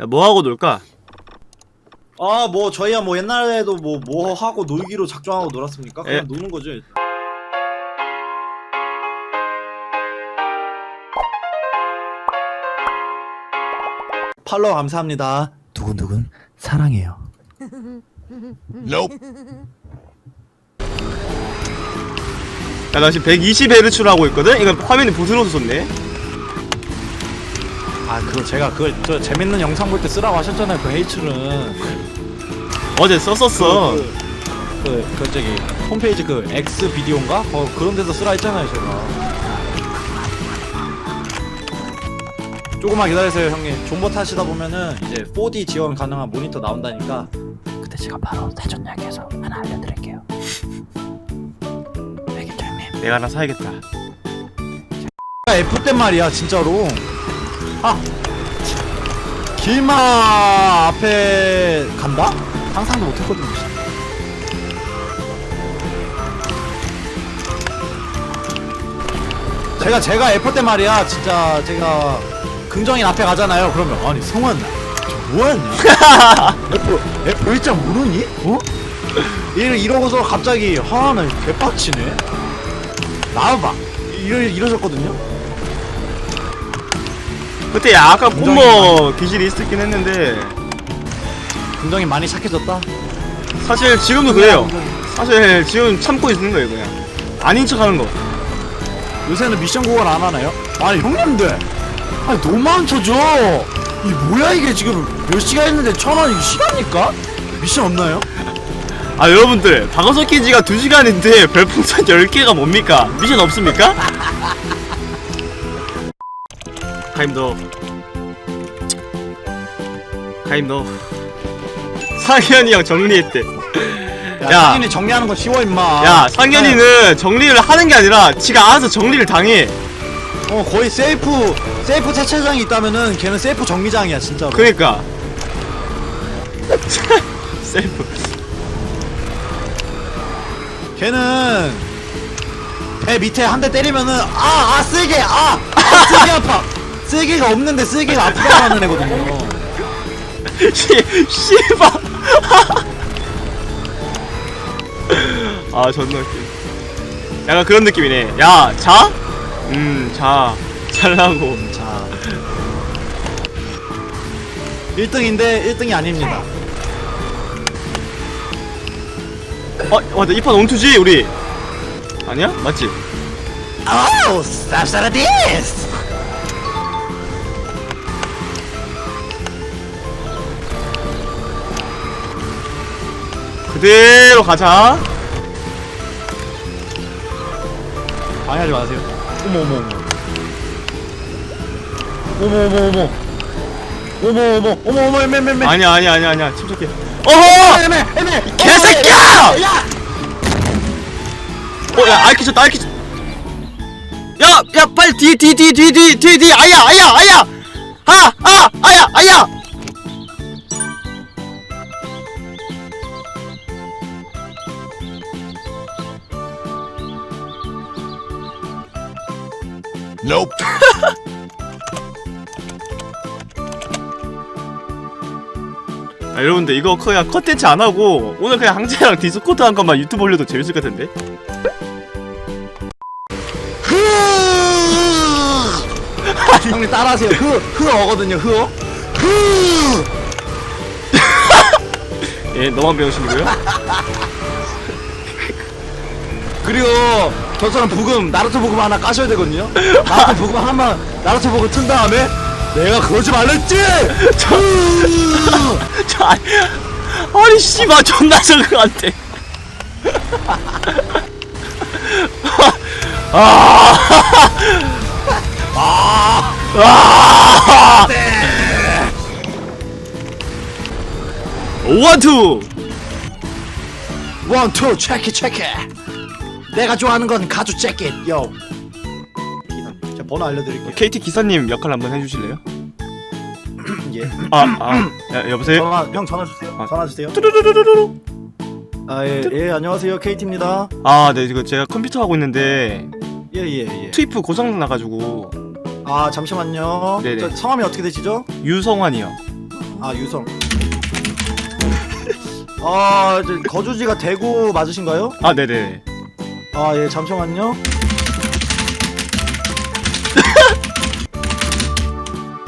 야, 뭐 하고 놀까? 아 뭐 저희야 뭐 옛날에도 뭐 뭐 하고 놀기로 작정하고 놀았습니까? 그냥 예. 노는 거죠. 팔로우 감사합니다. 두근두근 사랑해요. 야, 나 지금 120Hz로 하고 있거든? 이거 화면이 부스러워서 좋네. 아 그거 제가 그걸 저 재밌는 영상 볼 때 쓰라고 하셨잖아요. 그 헤이츠는 어제 썼었어. 그, 그, 그 저기 홈페이지 그 X 비디오인가? 어 그런 데서 쓰라 했잖아요 제가. 조금만 기다리세요 형님. 존버 타시다 보면은 이제 4D 지원 가능한 모니터 나온다니까. 그때 제가 바로 대전 이야기해서 하나 알려드릴게요. 내가 하나 사야겠다. F 때 말이야 진짜로. 아 길마 앞에 간다? 상상도 못했거든요. 진짜. 제가 제가 F 때 말이야 진짜 제가 긍정인 앞에 가잖아요. 그러면 아니 성환 저 뭐하냐? F F 일장 모르니? 어? 이러 이러고서 갑자기 하나 개빡치네. 나와봐. 이러 이러셨거든요. 그때 약간 콤보 기질이 있었긴 했는데, 긍정이 많이 착해졌다. 사실 지금도 그래요. 사실 지금 참고 있는 거예요, 그냥. 아닌 척 하는 거. 요새는 미션 고갈 안 하나요? 아니 형님들, 아니 너무 안 쳐줘. 이 뭐야 이게 지금 몇 시간 했는데 천 원 이거 시간입니까? 미션 없나요? 아, 여러분들. 방어석 기지가 2시간인데 별풍선 10개가 뭡니까? 미션 없습니까? 가임도. 가임도. 상현이 형 정리했대. 야, 야. 상인이 정리하는 거 쉬워 임마. 야, 상현이는 정리를 하는 게 아니라 지가 알아서 정리를 당해. 어 거의 세이프 세이프 세차장이 있다면은 걔는 세이프 정리장이야 진짜로. 그니까. 셀프. 걔는 배 밑에 한 대 때리면은 아아 아, 아 쓸개 아파. 쓸개가 없는데 쓸개가 아프다고 하는 애거든요. 씨, 씨발. 아, 존나 웃겨. 약간 그런 느낌이네. 야, 자? 음, 자. 잘라고. 자 1등인데 1등이 아닙니다. 어, 맞다. 이판 온투지, 우리. 아니야? 맞지? 아우 쌉싸라디스 그대로 가자. 방해하지 마세요 어머 어머 어머 어머 어머 어머 어머 어머 어머 어머 애매 애매 애매 아니야, 아니야, 아니야, 아니야. 침착해. 어허! 애매 애매 개새끼야! 야! 어, 야, 알키 쳤다, 알키 쳤 야, 야, 빨리 뒤, 뒤, 뒤, 뒤, 뒤, 뒤, 뒤, 아야, 아야, 아야! 아, 아, 아야, 아야! Nope. 아, 여러분들 이거 그냥 컨텐츠 안 하고 오늘 그냥 항제랑 디스코드 한 것만 유튜브 올려도 재밌을 것 같은데? 형님 따라하세요 흐 흐어거든요 흐어 흐 예, 너만 배우시고요. 그리고 저처럼 부금 나루토 부금 하나 까셔야 되거든요 나루토 부금 하나만 나루토 부금 튼 다음에 내가 그러지 말랬지 저, 저, 아니, 아니, 씨발, 존나 적응 안 돼. 아, 아, 원투! 원투 체크 체크 내가 좋아하는 건 가주 재킷 요 제가 번호 알려드릴게요 KT 기사님 역할 한번 해주실래요? 예. 아, 아, 야, 여보세요? 전화 형 전화 주세요 아. 전화 주세요 뚜루루루루루. 아예 예, 안녕하세요 KT입니다 아, 네, 이거 제가 컴퓨터 하고 있는데 예예예 트위프 고장 나가지고 아 잠시만요 네네. 저 성함이 어떻게 되시죠? 유성환이요. 아 유성 아 이제 거주지가 대구 맞으신가요? 아 네네 아 예 잠시만요.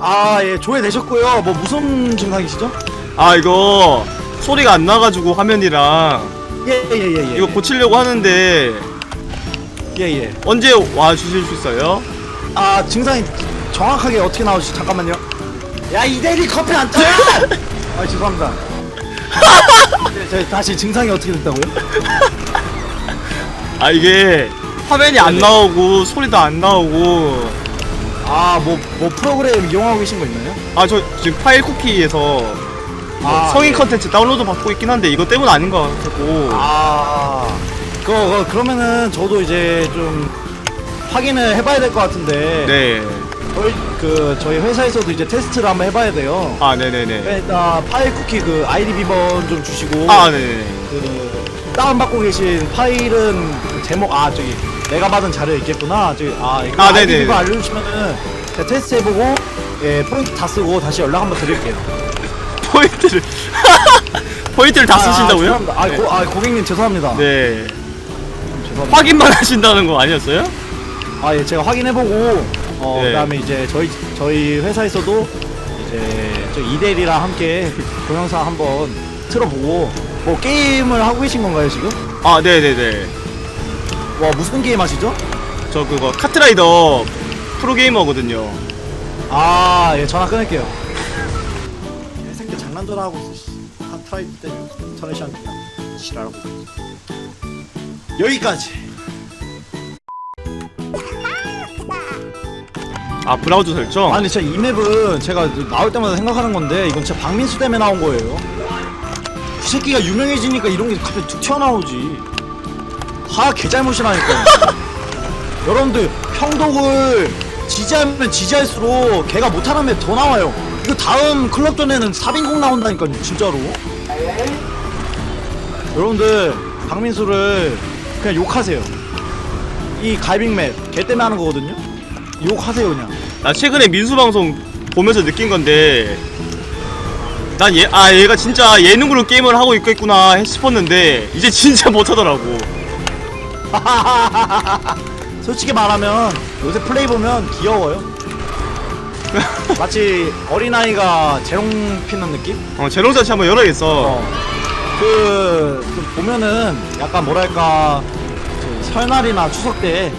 아 예 조회되셨고요. 뭐 무슨 증상이시죠? 아 이거 소리가 안 나가지고 화면이랑 예 예 예 예 이거 고치려고 하는데 예 예. 언제 와 주실 수 있어요? 아 증상이 정확하게 어떻게 나오지? 잠깐만요. 야 이대리 커피 안 떠요? 아 죄송합니다. 네, 저 다시 증상이 어떻게 됐다고요? 아 이게 화면이 안 네네. 나오고 소리도 안 나오고 아 뭐 뭐 프로그램 이용하고 계신 거 있나요? 아 저 지금 파일 쿠키에서 뭐 아, 성인 예. 컨텐츠 다운로드 받고 있긴 한데 이거 때문 아닌 것 같고 아 그거, 그거 그러면은 저도 이제 좀 확인을 해봐야 될 것 같은데 네. 저희 그 저희 회사에서도 이제 테스트를 한번 해봐야 돼요. 아 네네네. 일단 파일 쿠키 그 아이디 비번 좀 주시고 아 네네. 그 다운받고 계신 파일은 그 제목 아 저기 내가 받은 자료 있겠구나 저기 아 이거 아, 아이디 네네. 비번 알려주시면은 제가 테스트 해보고 예 포인트 다 쓰고 다시 연락 한번 드릴게요. 포인트를 포인트를 다 쓰신다고요? 아, 죄송합니다. 아, 네. 고, 아 고객님 죄송합니다. 네. 죄송합니다. 확인만 하신다는 거 아니었어요? 아, 예, 제가 확인해보고, 어, 네. 그다음에 이제 저희 저희 회사에서도 이제 저 이대리랑 함께 그 동영상 한번 틀어보고, 뭐 게임을 하고 계신 건가요 지금? 아 네네네. 와 무슨 게임 하시죠? 저 그거 카트라이더 프로게이머거든요. 아, 예, 전화 끊을게요. 개새끼 장난 전화하고 있어. 씨. 때문에 인터넷이 안 된다. 지랄하고. 있어. 여기까지. 아 브라우저 설정. 아니 진짜 이 맵은 제가 나올 때마다 생각하는 건데 이건 진짜 박민수 때문에 나온 거예요. 그 새끼가 유명해지니까 이런 게 갑자기 툭 튀어나오지. 다 개잘못이라니까요. 여러분들 평독을 지지하면 지지할수록 걔가 못하는 맵 더 나와요. 이거 다음 클럽전에는 4빈공 나온다니까요 진짜로. 여러분들 박민수를 그냥 욕하세요. 이 갈빙 맵 걔 때문에 하는 거거든요. 욕하세요 그냥. 나 최근에 민수 방송 보면서 느낀 건데 난 얘 아 얘가 진짜 예능으로 게임을 하고 있겠구나 싶었는데 이제 진짜 못하더라고. 솔직히 말하면 요새 플레이 보면 귀여워요. 마치 어린아이가 재롱 피는 느낌? 어 재롱자치 한번 열어야겠어. 어. 그, 그 보면은 약간 뭐랄까 저 설날이나 추석 때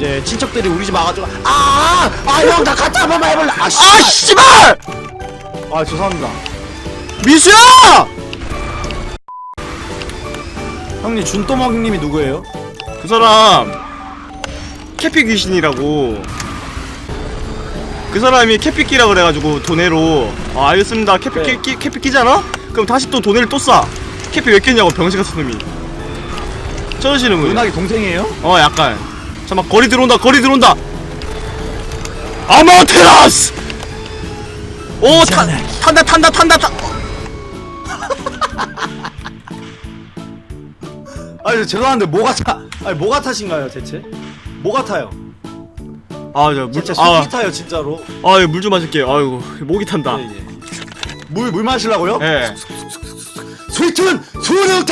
이제 친척들이 우리 집 와가지고 아아형 나 같이 한번 해볼래 아 아 씨. 씨발! 아 죄송합니다. 민수야! 형님 준또먹님이 누구예요? 그 사람 캐피 귀신이라고 그 사람이 캐피 끼라 그래가지고 도네로 아 알겠습니다 캐피 네. 끼, 끼, 캐피 끼잖아? 그럼 다시 또 도네를 또싸 캐피 왜 꼈냐고 병신 같은 놈이 저러시는 분이 은하기 동생이에요? 어 약간 잠깐 거리 들어온다 거리 들어온다 아마테라스 오 타. 탄다 탄다 탄다 탄아 죄송한데 뭐가 타 아니 뭐가 탓인가요 대체? 뭐가 타요? 아저물 진짜 아, 타요 진짜로. 아, 물좀 마실게요. 아이고, 목이 탄다. 예, 예. 물, 물 마시려고요? 예. 스위트는 소룡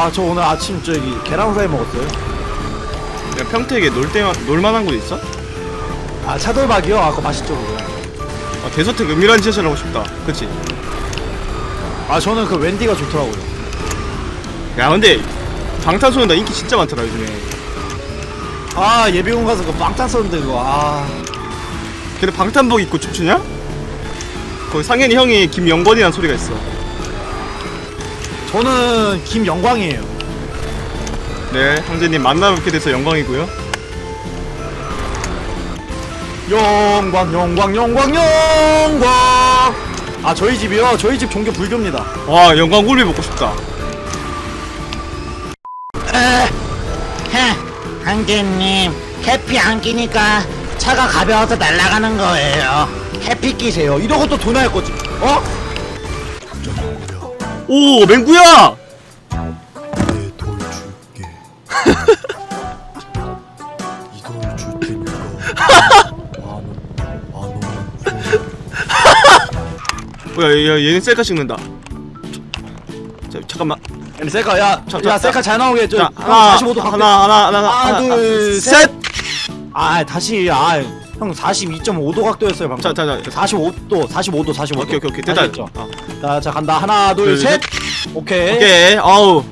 아, 저 오늘 아침 저기 계란 후라이 먹었어요. 야, 평택에 놀 때만 놀만한 곳 있어? 아, 차돌박이요? 아, 그거 맛있죠, 그거. 아, 대서택 은밀한 지하철 하고 싶다. 그치? 아, 저는 그 wendy가 좋더라고요. 야, 근데 방탄소년단 인기 진짜 많더라 요즘에. 아, 예비군 가서 그 빵탄 썼는데 그거, 아. 걔네 방탄복 입고 춤추냐? 거기 상현이 형이 김영건이란 소리가 있어. 저는 김영광이에요. 네, 형제님 만나 뵙게 돼서 영광이고요. 영광, 영광, 영광, 영광! 아, 저희 집이요? 저희 집 종교 불교입니다. 와, 영광 굴비 먹고 싶다. 헤, 한개님 해피 안 끼니까 차가 가벼워서 날아가는 거예요. 해피 끼세요. 이러고 또돈할 거지. 어? 오, 맹구야! 내 돌 줄게. 이거 돈을 줄 테니까 만원 만원만 줘 뭐야 얘, 얘, 얘는 셀카 찍는다. 자, 잠깐만. 아니 셀카 야, 자, 야 자, 셀카 잘 나오게 자형 하나 45도 각도 하나 하나 하나 하나, 둘, 셋! 아 다시 아 형 42.5도 각도였어요 방금. 자, 자, 자. 45도 45도 45도. 오케이 오케이 오케이. 됐다. 알겠죠? 어. 자, 자 간다. 하나 둘, 둘 셋. 오케이. 오케이. 아우